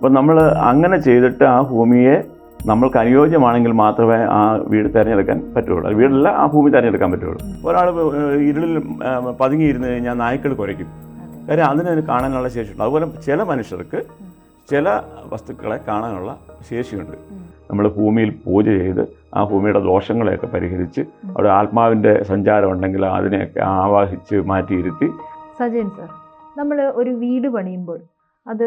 അപ്പം നമ്മൾ അങ്ങനെ ചെയ്തിട്ട് ആ ഭൂമിയെ നമ്മൾക്ക് അനുയോജ്യമാണെങ്കിൽ മാത്രമേ ആ വീട് തിരഞ്ഞെടുക്കാൻ പറ്റുള്ളൂ. വീടല്ല ആ ഭൂമി തിരഞ്ഞെടുക്കാൻ പറ്റുള്ളൂ. ഒരാൾ ഇരുളിൽ പതുങ്ങിയിരുന്ന് കഴിഞ്ഞാൽ നായ്ക്കൾ കുരയ്ക്കും കാര്യം അതിന് കാണാനുള്ള ശേഷിയുണ്ട്. അതുപോലെ ചില മനുഷ്യർക്ക് ചില വസ്തുക്കളെ കാണാനുള്ള ശേഷിയുണ്ട്. നമ്മൾ ഭൂമിയിൽ പൂജ ചെയ്ത് ആ ഭൂമിയുടെ ദോഷങ്ങളെയൊക്കെ പരിഹരിച്ച് അവിടെ ആത്മാവിന്റെ സഞ്ചാരം ഉണ്ടെങ്കിൽ അതിനെയൊക്കെ ആവാഹിച്ച് മാറ്റിയിരുത്തി സജയൻ സർ നമ്മൾ ഒരു വീട് പണിയുമ്പോൾ അത്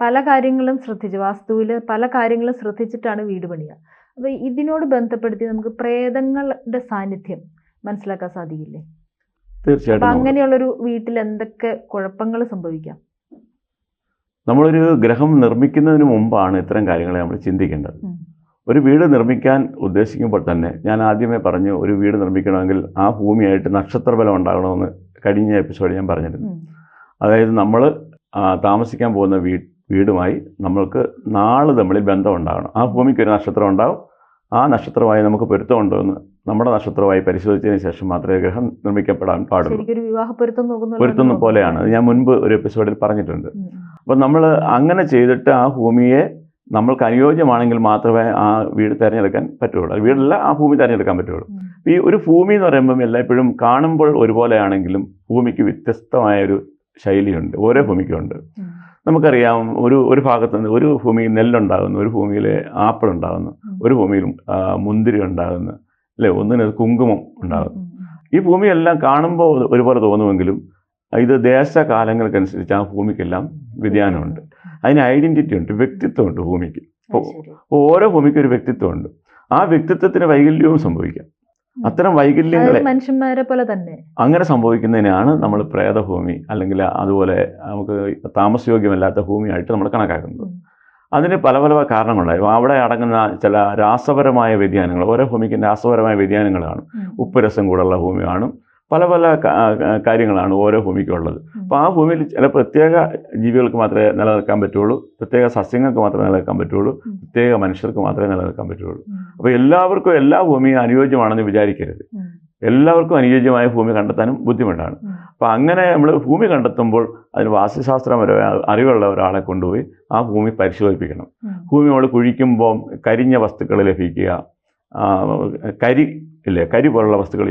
പല കാര്യങ്ങളും ശ്രദ്ധിച്ച് വാസ്തുവിൽ പല കാര്യങ്ങളും ശ്രദ്ധിച്ചിട്ടാണ് വീട് പണിയുക. അപ്പോൾ ഇതിനോട് ബന്ധപ്പെടുത്തി നമുക്ക് പ്രേതങ്ങളുടെ സാന്നിധ്യം മനസ്സിലാക്കാൻ സാധിക്കില്ലേ? തീർച്ചയായിട്ടും അങ്ങനെയുള്ളൊരു വീട്ടിൽ എന്തൊക്കെ കുഴപ്പങ്ങൾ സംഭവിക്കാം? നമ്മളൊരു ഗ്രഹം നിർമ്മിക്കുന്നതിന് മുമ്പാണ് ഇത്തരം കാര്യങ്ങളെ നമ്മൾ ചിന്തിക്കേണ്ടത്. ഒരു വീട് നിർമ്മിക്കാൻ ഉദ്ദേശിക്കുമ്പോൾ തന്നെ ഞാൻ ആദ്യമേ പറഞ്ഞു ഒരു വീട് നിർമ്മിക്കണമെങ്കിൽ ആ ഭൂമിയായിട്ട് നക്ഷത്രബലം ഉണ്ടാകണമെന്ന് കഴിഞ്ഞ എപ്പിസോഡിൽ ഞാൻ പറഞ്ഞിരുന്നു. അതായത് നമ്മൾ താമസിക്കാൻ പോകുന്ന വീ വീടുമായി നമ്മൾക്ക് നാൾ തമ്മിൽ ബന്ധം ഉണ്ടാകണം ആ ഭൂമിക്ക് ഒരു നക്ഷത്രം ഉണ്ടാവും. ആ നക്ഷത്രമായി നമുക്ക് പൊരുത്തമുണ്ടോ എന്ന് നമ്മുടെ നക്ഷത്രമായി പരിശോധിച്ചതിന് ശേഷം മാത്രമേ ഗ്രഹം നിർമ്മിക്കപ്പെടാൻ പാടുള്ളൂ. പൊരുത്തുന്ന പോലെയാണ്. ഞാൻ മുൻപ് ഒരു എപ്പിസോഡിൽ പറഞ്ഞിട്ടുണ്ട്. അപ്പം നമ്മൾ അങ്ങനെ ചെയ്തിട്ട് ആ ഭൂമിയെ നമ്മൾക്ക് അനുയോജ്യമാണെങ്കിൽ മാത്രമേ ആ വീട് തിരഞ്ഞെടുക്കാൻ പറ്റുള്ളൂ. വീടല്ല ആ ഭൂമി തിരഞ്ഞെടുക്കാൻ പറ്റുള്ളൂ. ഈ ഒരു ഭൂമി എന്ന് പറയുമ്പം എല്ലായ്പ്പോഴും കാണുമ്പോൾ ഒരുപോലെയാണെങ്കിലും ഭൂമിക്ക് വ്യത്യസ്തമായ ഒരു ശൈലിയുണ്ട്. ഓരോ ഭൂമിക്കുണ്ട് നമുക്കറിയാം ഒരു ഒരു ഭാഗത്ത് നിന്ന് ഒരു ഭൂമിയിൽ നെല്ലുണ്ടാകുന്നു ഒരു ഭൂമിയിൽ ആപ്പിൾ ഉണ്ടാകുന്നു ഒരു ഭൂമിയിൽ മുന്തിരി ഉണ്ടാകുന്നു അല്ലേ? ഒന്നിന് കുങ്കുമം ഉണ്ടാകുന്നു. ഈ ഭൂമിയെല്ലാം കാണുമ്പോൾ ഒരുപോലെ തോന്നുമെങ്കിലും ഇത് ദേശകാലങ്ങൾക്കനുസരിച്ച് ആ ഭൂമിക്കെല്ലാം വ്യതിയാനമുണ്ട്. അതിന് ഐഡന്റിറ്റി ഉണ്ട് വ്യക്തിത്വമുണ്ട് ഭൂമിക്ക്. ഓരോ ഭൂമിക്കും ഒരു വ്യക്തിത്വമുണ്ട്. ആ വ്യക്തിത്വത്തിന് വൈകല്യവും സംഭവിക്കാം. അത്തരം വൈകല്യങ്ങളെ മനുഷ്യന്മാരെ പോലെ തന്നെ. അങ്ങനെ സംഭവിക്കുന്നതിനാണ് നമ്മൾ പ്രേതഭൂമി അല്ലെങ്കിൽ അതുപോലെ നമുക്ക് താമസയോഗ്യമല്ലാത്ത ഭൂമിയായിട്ട് നമ്മൾ കണക്കാക്കുന്നത്. അതിന് പല പല കാരണങ്ങളുണ്ടായി അവിടെ അടങ്ങുന്ന ചില രാസപരമായ വ്യതിയാനങ്ങൾ ഓരോ ഭൂമിക്കും രാസപരമായ വ്യതിയാനങ്ങൾ കാണും ഉപ്പുരസം ഉപ്പ് രസം കൂടുള്ള ഭൂമി കാണും പല പല കാര്യങ്ങളാണ് ഓരോ ഭൂമിക്കും ഉള്ളത് ഉം. അപ്പോൾ ആ ഭൂമിയിൽ ചില പ്രത്യേക ജീവികൾക്ക് മാത്രമേ നിലനിൽക്കാൻ പറ്റുള്ളൂ പ്രത്യേക സസ്യങ്ങൾക്ക് മാത്രമേ നിലനിൽക്കാൻ പറ്റുള്ളൂ പ്രത്യേക മനുഷ്യർക്ക് മാത്രമേ നിലനിൽക്കാൻ പറ്റുള്ളൂ. അപ്പോൾ എല്ലാവർക്കും എല്ലാ ഭൂമിയും അനുയോജ്യമാണെന്ന് വിചാരിക്കരുത് എല്ലാവർക്കും അനുയോജ്യമായ ഭൂമി കണ്ടെത്താനും ബുദ്ധിമുട്ടാണ്. അപ്പോൾ അങ്ങനെ നമ്മൾ ഭൂമി കണ്ടെത്തുമ്പോൾ അതിന് വാസ്തുശാസ്ത്രപരമായ അറിവുള്ള ഒരാളെ കൊണ്ടുപോയി ആ ഭൂമി പരിശോധിപ്പിക്കണം. ഭൂമി നമ്മൾ കുഴിക്കുമ്പോൾ കരിഞ്ഞ വസ്തുക്കൾ ലഭിക്കുക കരി ഇല്ലേ? കരി പോലുള്ള വസ്തുക്കൾ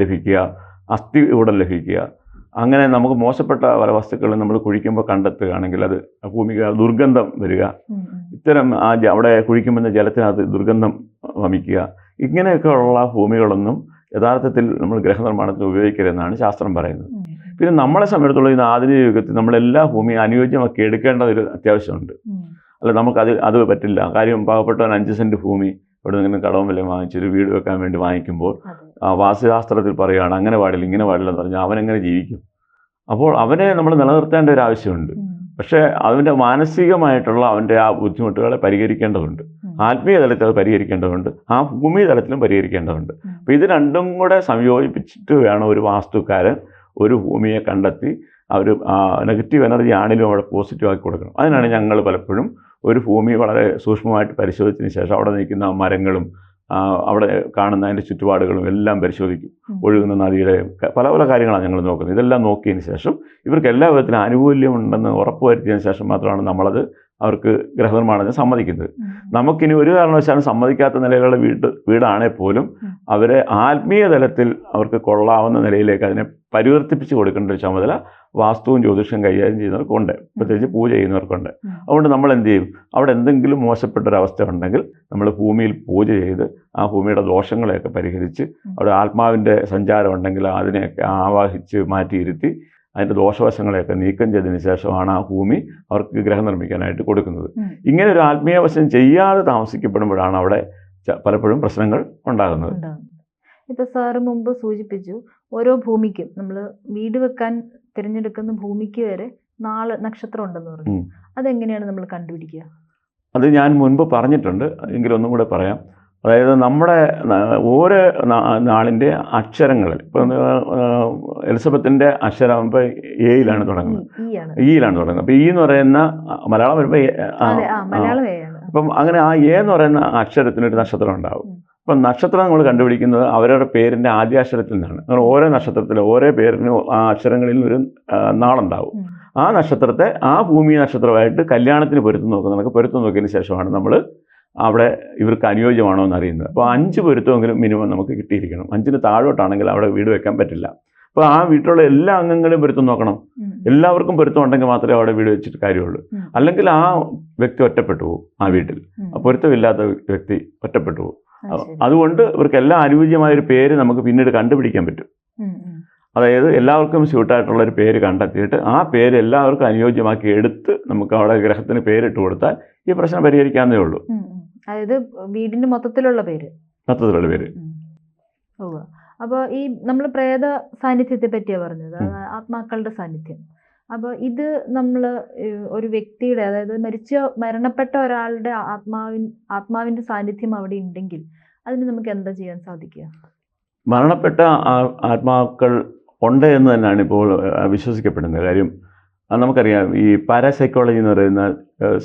ലഭിക്കുക. അസ്ഥി ഉടൻ ലഭിക്കുക. അങ്ങനെ നമുക്ക് മോശപ്പെട്ട പല വസ്തുക്കൾ നമ്മൾ കുഴിക്കുമ്പോൾ കണ്ടെത്തുകയാണെങ്കിൽ അത് ഭൂമിക്ക് ദുർഗന്ധം വരിക. ഇത്തരം ആ അവിടെ കുഴിക്കുമ്പോൾ ജലത്തിനകത്ത് ദുർഗന്ധം വമിക്കുക. ഇങ്ങനെയൊക്കെയുള്ള ഭൂമികളൊന്നും യഥാർത്ഥത്തിൽ നമ്മൾ ഗ്രഹനിർമ്മാണത്തിന് ഉപയോഗിക്കരുതെന്നാണ് ശാസ്ത്രം പറയുന്നത്. പിന്നെ നമ്മളെ സംബന്ധിച്ചിടത്തോളം ഇന്ന് ആധുനിക യുഗത്തിൽ നമ്മളെല്ലാ ഭൂമിയും അനുയോജ്യമാക്കി എടുക്കേണ്ട ഒരു അത്യാവശ്യമുണ്ട്. അല്ല നമുക്കത് അത് പറ്റില്ല. കാര്യം പാവപ്പെട്ടവൻ അഞ്ച് സെന്റ് ഭൂമി ഇവിടെ നിന്ന് കടവും വില വാങ്ങിച്ചൊരു വീട് വെക്കാൻ വേണ്ടി വാങ്ങിക്കുമ്പോൾ വാസ്തുശാസ്ത്രത്തിൽ പറയുകയാണ് അങ്ങനെ പാടില്ല ഇങ്ങനെ പാടില്ല എന്ന് പറഞ്ഞാൽ അവനെങ്ങനെ ജീവിക്കും? അപ്പോൾ അവനെ നമ്മൾ നിലനിർത്തേണ്ട ഒരു ആവശ്യമുണ്ട്. പക്ഷേ അവന്റെ മാനസികമായിട്ടുള്ള അവന്റെ ആ ബുദ്ധിമുട്ടുകളെ പരിഹരിക്കേണ്ടതുണ്ട്. ആത്മീയ തലത്തിൽ അത് പരിഹരിക്കേണ്ടതുണ്ട്. ആ ഭൂമി തലത്തിലും പരിഹരിക്കേണ്ടതുണ്ട്. അപ്പോൾ ഇത് രണ്ടും കൂടെ സംയോജിപ്പിച്ചിട്ട് വേണം ഒരു വാസ്തുക്കാരൻ ഒരു ഭൂമിയെ കണ്ടെത്തി അവർ നെഗറ്റീവ് എനർജി ആണെങ്കിലും അവിടെ പോസിറ്റീവ് ആക്കി കൊടുക്കണം. അതിനാണ് ഞങ്ങൾ പലപ്പോഴും ഒരു ഭൂമി വളരെ സൂക്ഷ്മമായിട്ട് പരിശോധിച്ചതിന് ശേഷം അവിടെ നിൽക്കുന്ന മരങ്ങളും അവിടെ കാണുന്ന അതിന്റെ ചുറ്റുപാടുകളും എല്ലാം പരിശോധിക്കും. ഒഴുകുന്ന നദിയുടെ പല പല കാര്യങ്ങളാണ് ഞങ്ങൾ നോക്കുന്നത്. ഇതെല്ലാം നോക്കിയതിന് ശേഷം ഇവർക്ക് എല്ലാ വിധത്തിലും ആനുകൂല്യമുണ്ടെന്ന് ഉറപ്പുവരുത്തിയതിന് ശേഷം മാത്രമാണ് നമ്മളത് അവർക്ക് ഗ്രഹനിർമ്മാണത്തിന് സമ്മതിക്കുന്നത്. നമുക്കിനി ഒരു കാരണവശാലും സമ്മതിക്കാത്ത നിലയിലുള്ള വീട് വീടാണെങ്കിൽ പോലും. അവരെ ആത്മീയ തലത്തിൽ അവർക്ക് കൊള്ളാവുന്ന നിലയിലേക്ക് അതിനെ പരിവർത്തിപ്പിച്ച് കൊടുക്കേണ്ട ഒരു ചുമതല വാസ്തുവും ജ്യോതിഷം കൈകാര്യം ചെയ്യുന്നവർക്കുണ്ട്. പ്രത്യേകിച്ച് പൂജ ചെയ്യുന്നവർക്കുണ്ട്. അതുകൊണ്ട് നമ്മൾ എന്ത് ചെയ്യും? അവിടെ എന്തെങ്കിലും മോശപ്പെട്ട ഒരു അവസ്ഥ ഉണ്ടെങ്കിൽ നമ്മൾ ഭൂമിയിൽ പൂജ ചെയ്ത് ആ ഭൂമിയുടെ ദോഷങ്ങളെയൊക്കെ പരിഹരിച്ച് അവിടെ ആത്മാവിന്റെ സഞ്ചാരം ഉണ്ടെങ്കിൽ അതിനെയൊക്കെ ആവാഹിച്ച് മാറ്റിയിരുത്തി അതിന്റെ ദോഷവശങ്ങളെയൊക്കെ നീക്കം ചെയ്തതിന് ശേഷമാണ് ആ ഭൂമി അവർക്ക് ഗ്രഹം നിർമ്മിക്കാനായിട്ട് കൊടുക്കുന്നത്. ഇങ്ങനെ ഒരു ആത്മീയവശം ചെയ്യാതെ താമസിക്കപ്പെടുമ്പോഴാണ് അവിടെ പലപ്പോഴും പ്രശ്നങ്ങൾ ഉണ്ടാകുന്നത്. ഇപ്പൊ സാറ് മുമ്പ് സൂചിപ്പിച്ചു ഓരോ ഭൂമിക്കും നമ്മൾ വീട് വെക്കാൻ തിരഞ്ഞെടുക്കുന്ന ഭൂമിക്ക് വരെ നാല് നക്ഷത്രം ഉണ്ടെന്ന് പറഞ്ഞു. അതെങ്ങനെയാണ് നമ്മൾ കണ്ടുപിടിക്കുക? അത് ഞാൻ മുൻപ് പറഞ്ഞിട്ടുണ്ട് എങ്കിലും ഒന്നും കൂടെ പറയാം. അതായത് നമ്മുടെ ഓരോ നാളിന്റെ അക്ഷരങ്ങളിൽ ഇപ്പം എലിസബത്തിന്റെ അക്ഷരം ഇപ്പോൾ എയിലാണ് തുടങ്ങുന്നത്. ഇയിലാണ് തുടങ്ങുന്നത്. അപ്പോൾ ഈ എന്ന് പറയുന്ന മലയാളം വരുമ്പോൾ അപ്പം അങ്ങനെ ആ എ എന്ന് പറയുന്ന അക്ഷരത്തിനൊരു നക്ഷത്രം ഉണ്ടാവും. അപ്പം നക്ഷത്രം നമ്മൾ കണ്ടുപിടിക്കുന്നത് അവരുടെ പേരിന്റെ ആദ്യാക്ഷരത്തിൽ നിന്നാണ് അങ്ങനെ ഓരോ നക്ഷത്രത്തിലും ഓരോ പേരിനും ആ അക്ഷരങ്ങളിൽ ഒരു നാളുണ്ടാവും. ആ നക്ഷത്രത്തെ ആ ഭൂമി നക്ഷത്രമായിട്ട് കല്യാണത്തിന് പൊരുത്തം നോക്കുന്നതൊക്കെ പൊരുത്തം നോക്കിയതിന് ശേഷമാണ് നമ്മൾ അവിടെ ഇവർക്ക് അനുയോജ്യമാണോ എന്ന് അറിയുന്നത് അപ്പോൾ അഞ്ച് പൊരുത്തമെങ്കിലും മിനിമം നമുക്ക് കിട്ടിയിരിക്കണം. അഞ്ചിന് താഴോട്ടാണെങ്കിൽ അവിടെ വീട് വെക്കാൻ പറ്റില്ല. അപ്പോൾ ആ വീട്ടിലുള്ള എല്ലാ അംഗങ്ങളെയും പൊരുത്തം നോക്കണം. എല്ലാവർക്കും പൊരുത്തം ഉണ്ടെങ്കിൽ മാത്രമേ അവിടെ വീട് വെച്ചിട്ട് കാര്യമുള്ളൂ. അല്ലെങ്കിൽ ആ വ്യക്തി ഒറ്റപ്പെട്ടു പോകും ആ വീട്ടിൽ. പൊരുത്തമില്ലാത്ത വ്യക്തി ഒറ്റപ്പെട്ടു പോകും. അതുകൊണ്ട് ഇവർക്ക് എല്ലാം അനുയോജ്യമായ ഒരു പേര് നമുക്ക് പിന്നീട് കണ്ടുപിടിക്കാൻ പറ്റും. അതായത് എല്ലാവർക്കും സ്യൂട്ടായിട്ടുള്ള ഒരു പേര് കണ്ടെത്തിയിട്ട് ആ പേര് എല്ലാവർക്കും അനുയോജ്യമാക്കി എടുത്ത് നമുക്ക് അവിടെ ഗ്രഹത്തിന് പേരിട്ട് കൊടുത്താൽ ഈ പ്രശ്നം പരിഹരിക്കാവുന്നേ ഉള്ളൂ. അതായത് വീടിന്റെ മൊത്തത്തിലുള്ള പേര്. മൊത്തത്തിലുള്ള പേര്. ഉവ്വ്. അപ്പോൾ ഈ നമ്മൾ പ്രേത സാന്നിധ്യത്തെ പറ്റിയാണ് പറഞ്ഞത് ആത്മാക്കളുടെ സാന്നിധ്യം. അപ്പോൾ ഇത് നമ്മൾ ഒരു വ്യക്തിയുടെ അതായത് മരിച്ച മരണപ്പെട്ട ഒരാളുടെ ആത്മാവിൻ ആത്മാവിന്റെ സാന്നിധ്യം അവിടെ ഉണ്ടെങ്കിൽ അതിന് നമുക്ക് എന്താ ചെയ്യാൻ സാധിക്കുക? മരണപ്പെട്ട ആത്മാക്കൾ ഉണ്ട് എന്ന് തന്നെയാണ് ഇപ്പോൾ വിശ്വസിക്കപ്പെടുന്നത്. കാര്യം നമുക്കറിയാം ഈ പാരാസൈക്കോളജി എന്ന് പറയുന്ന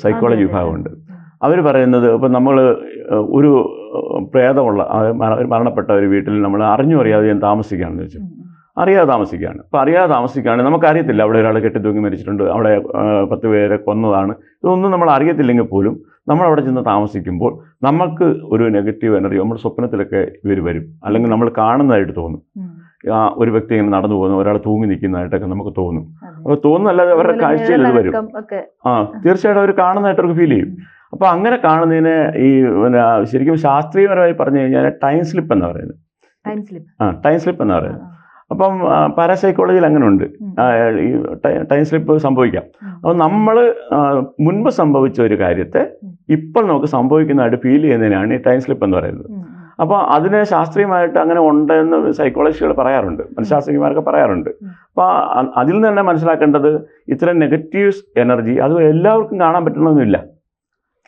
സൈക്കോളജി വിഭാഗമുണ്ട്. അവർ പറയുന്നത് ഇപ്പം നമ്മൾ ഒരു പ്രേതമുള്ള മരണപ്പെട്ട ഒരു വീട്ടിൽ നമ്മൾ അറിഞ്ഞു അറിയാതെ ഞാൻ താമസിക്കുകയാണെന്ന് വെച്ചു. അറിയാതെ താമസിക്കുകയാണ്. അപ്പോൾ അറിയാതെ താമസിക്കുകയാണെങ്കിൽ നമുക്കറിയത്തില്ല. അവിടെ ഒരാൾ കെട്ടിത്തൂങ്ങി മരിച്ചിട്ടുണ്ട് അവിടെ പത്ത് പേരെ കൊന്നതാണ്. ഇതൊന്നും നമ്മൾ അറിയത്തില്ലെങ്കിൽ പോലും നമ്മൾ അവിടെ ചെന്ന് താമസിക്കുമ്പോൾ നമുക്ക് ഒരു നെഗറ്റീവ് എനർജി നമ്മുടെ സ്വപ്നത്തിലൊക്കെ ഇവർ വരും. അല്ലെങ്കിൽ നമ്മൾ കാണുന്നതായിട്ട് തോന്നും. ആ ഒരു വ്യക്തി ഇങ്ങനെ നടന്നു പോകുന്നു ഒരാൾ തൂങ്ങി നിൽക്കുന്നതായിട്ടൊക്കെ നമുക്ക് തോന്നും. അപ്പോൾ തോന്നുന്നല്ലാതെ അവരുടെ കാഴ്ചയിൽ ഇത് വരും. ആ തീർച്ചയായിട്ടും അവർ കാണുന്നതായിട്ട് അവർക്ക് ഫീൽ ചെയ്യും. അപ്പോൾ അങ്ങനെ കാണുന്നതിന് ഈ പിന്നെ ശരിക്കും ശാസ്ത്രീയപരമായി പറഞ്ഞു കഴിഞ്ഞാൽ ടൈം സ്ലിപ്പ് എന്ന് പറയുന്നത്. Time slip. ആ ടൈം സ്ലിപ്പ് എന്ന് പറയുന്നത്. അപ്പം പാരാസൈക്കോളജിയിൽ അങ്ങനെ ഉണ്ട് ഈ ടൈം സ്ലിപ്പ് സംഭവിക്കാം. അപ്പോൾ നമ്മൾ മുൻപ് സംഭവിച്ച ഒരു കാര്യത്തെ. ഇപ്പോൾ നമുക്ക് സംഭവിക്കുന്നതായിട്ട് ഫീൽ ചെയ്യുന്നതിനാണ് ഈ ടൈം സ്ലിപ്പ് എന്ന് പറയുന്നത്. അപ്പോൾ അതിനെ ശാസ്ത്രീയമായിട്ട് അങ്ങനെ ഉണ്ട് ഉണ്ടെന്ന് സൈക്കോളജികൾ പറയാറുണ്ട്. മനഃശാസ്ത്രജ്ഞന്മാരൊക്കെ പറയാറുണ്ട്. അപ്പോൾ അതിൽ നിന്ന് തന്നെ മനസ്സിലാക്കേണ്ടത് ഇത്തരം നെഗറ്റീവ്സ് എനർജി അത് എല്ലാവർക്കും കാണാൻ പറ്റണമെന്നില്ല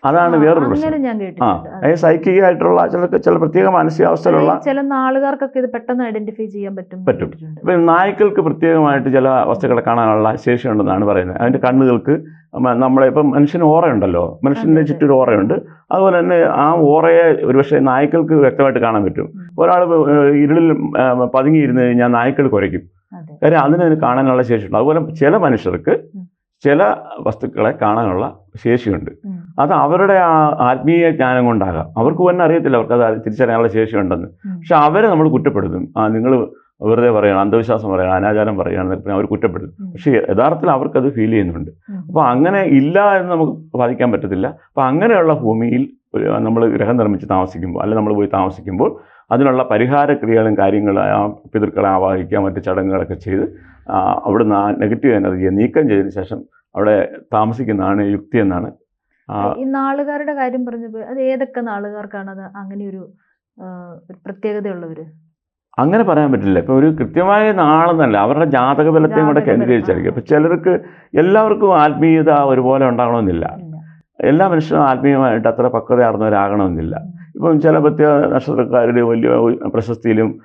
അതാണ് വേറൊരു പ്രശ്നം. ആ അതായത് സൈക്കിക ആയിട്ടുള്ള ചില ചില പ്രത്യേക മാനസികാവസ്ഥയിലുള്ള ചില നാളുകാർക്കൊക്കെ ഇത് പെട്ടെന്ന് ഐഡന്റിഫൈ ചെയ്യാൻ പറ്റും. പറ്റും. ഇപ്പം നായ്ക്കൾക്ക് പ്രത്യേകമായിട്ട് ചില വസ്തുക്കളെ കാണാനുള്ള ശേഷി ഉണ്ടെന്നാണ് പറയുന്നത്. അതിന്റെ കണ്ണുകൾക്ക് നമ്മളെ ഇപ്പം മനുഷ്യന് ഓറയുണ്ടല്ലോ. മനുഷ്യന്റെ ചുറ്റും ഒരു ചുറ്റൊരു ഓറയുണ്ട്. അതുപോലെ തന്നെ ആ ഓറയെ ഒരുപക്ഷെ നായ്ക്കൾക്ക് വ്യക്തമായിട്ട് കാണാൻ പറ്റും. ഒരാൾ ഇരുളിൽ പതുങ്ങിയിരുന്ന് കഴിഞ്ഞാൽ നായ്ക്കൾ കുരയ്ക്കും. അതെ. കാര്യം അതിന് അതിന് കാണാനുള്ള ശേഷിയുണ്ട്. അതുപോലെ ചില മനുഷ്യർക്ക് ചില വസ്തുക്കളെ കാണാനുള്ള ശേഷിയുണ്ട്. അത് അവരുടെ ആ ആത്മീയ ജ്ഞാനം കൊണ്ടാകാം. അവർക്ക് തന്നെ അറിയത്തില്ല അവർക്ക് അത് തിരിച്ചറിയാനുള്ള ശേഷി ഉണ്ടെന്ന് പക്ഷെ അവരെ നമ്മൾ കുറ്റപ്പെടുത്തും. ആ നിങ്ങൾ വെറുതെ പറയണം അന്ധവിശ്വാസം പറയണം അനാചാരം പറയണം അവർ കുറ്റപ്പെടുത്തും. ഉം. പക്ഷേ യഥാർത്ഥത്തിൽ അവർക്കത് ഫീൽ ചെയ്യുന്നുണ്ട്. അപ്പൊ അപ്പോൾ അങ്ങനെ ഇല്ല എന്ന് നമുക്ക് ബാധിക്കാൻ പറ്റത്തില്ല. അപ്പോൾ അങ്ങനെയുള്ള ഭൂമിയിൽ നമ്മൾ ഗ്രഹം നിർമ്മിച്ച് താമസിക്കുമ്പോൾ അല്ലെങ്കിൽ നമ്മൾ പോയി താമസിക്കുമ്പോൾ അതിനുള്ള പരിഹാര ക്രിയകളും കാര്യങ്ങളും ആ പിതൃക്കളെ ആവാഹിക്കുക മറ്റ് ചടങ്ങുകളൊക്കെ ചെയ്ത് അവിടുന്ന് ആ നെഗറ്റീവ് എനർജിയെ നീക്കം ചെയ്തതിന് ശേഷം അവിടെ താമസിക്കുന്നതാണ് യുക്തി എന്നാണ് ഈ നാളുകാരുടെ കാര്യം പറഞ്ഞപ്പോൾ അത് ഏതൊക്കെ നാളുകാർക്കാണ് അത് അങ്ങനെ ഒരു പ്രത്യേകതയുള്ളവർ പ്രത്യേകതയുള്ളവര്. അങ്ങനെ പറയാൻ പറ്റില്ല. ഇപ്പോൾ ഒരു കൃത്യമായ നാളെന്നല്ല അവരുടെ ജാതക ബലത്തെയും കൂടെ കേന്ദ്രീകരിച്ചായിരിക്കും. അപ്പോൾ ചിലർക്ക് എല്ലാവർക്കും ആത്മീയത ഒരുപോലെ ഉണ്ടാകണമെന്നില്ല. എല്ലാ മനുഷ്യരും ആത്മീയമായിട്ട് അത്ര പക്വതയാർന്നവരാകണമെന്നില്ല. ഇപ്പം ചില പ്രത്യേക നക്ഷത്രക്കാരുടെ വലിയ പ്രശസ്തിയിലും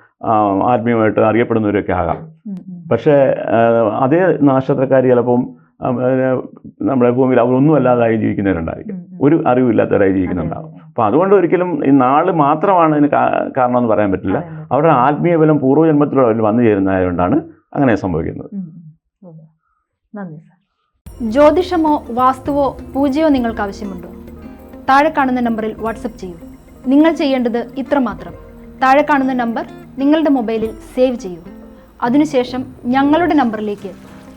ആത്മീയമായിട്ട് അറിയപ്പെടുന്നവരൊക്കെ ആകാം. പക്ഷേ അതേ നക്ഷത്രക്കാർ ചിലപ്പം നമ്മുടെ ഭൂമിയിൽ അവരൊന്നും അല്ലാതായി ജീവിക്കുന്നവരുണ്ടായിരിക്കും. ഒരു അറിവില്ലാത്തവരായി ജീവിക്കുന്നുണ്ടാവും. അപ്പോൾ അതുകൊണ്ട് ഒരിക്കലും ഈ നാൾ മാത്രമാണ് ഇതിന് കാരണം എന്ന് പറയാൻ പറ്റില്ല. അവരുടെ ആത്മീയ ബലം പൂർവജന്മത്തിലൂടെ അവർ വന്നു ചേരുന്നതായതുകൊണ്ടാണ് അങ്ങനെ സംഭവിക്കുന്നത്. ജ്യോതിഷമോ വാസ്തുവോ പൂജയോ നിങ്ങൾക്ക് ആവശ്യമുണ്ടോ? താഴെ കാണുന്ന നമ്പറിൽ വാട്സപ്പ് ചെയ്യൂ. നിങ്ങൾ ചെയ്യേണ്ടത് ഇത്രമാത്രം. താഴെ കാണുന്ന നമ്പർ നിങ്ങളുടെ മൊബൈലിൽ സേവ് ചെയ്യൂ. അതിനുശേഷം ഞങ്ങളുടെ നമ്പറിലേക്ക്